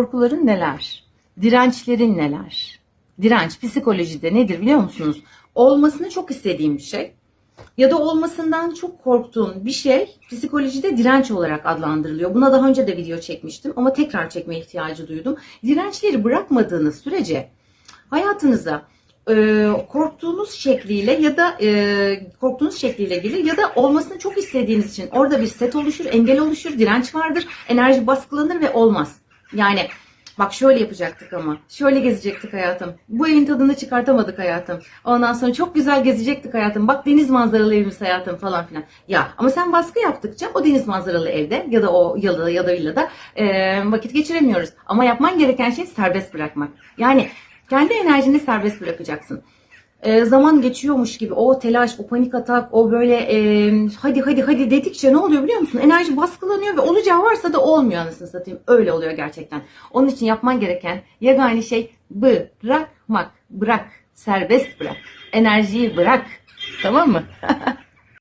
Korkuların neler? Dirençlerin neler? Direnç psikolojide nedir biliyor musunuz? Olmasını çok istediğim bir şey ya da olmasından çok korktuğun bir şey psikolojide direnç olarak adlandırılıyor. Buna daha önce de video çekmiştim ama tekrar çekme ihtiyacı duydum. Dirençleri bırakmadığınız sürece hayatınıza e, korktuğunuz şekliyle ya da e, korktuğunuz şekliyle gelir ya da olmasını çok istediğiniz için orada bir set oluşur, engel oluşur, direnç vardır, enerji baskılanır ve olmaz. Yani bak şöyle yapacaktık ama, şöyle gezecektik hayatım, bu evin tadını çıkartamadık hayatım, ondan sonra çok güzel gezecektik hayatım, bak deniz manzaralı evimiz hayatım falan filan. Ya ama sen baskı yaptıkça o deniz manzaralı evde ya da o yalıda ya da villada e, vakit geçiremiyoruz. Ama yapman gereken şey serbest bırakmak. Yani kendi enerjini serbest bırakacaksın. Ee, zaman geçiyormuş gibi o telaş, o panik atak, o böyle e, hadi hadi hadi dedikçe ne oluyor biliyor musun? Enerji baskılanıyor ve olacağı varsa da olmuyor anasını satayım. Öyle oluyor gerçekten. Onun için yapman gereken yegane şey bırakmak. Bırak. Serbest bırak. Enerjiyi bırak. Tamam mı?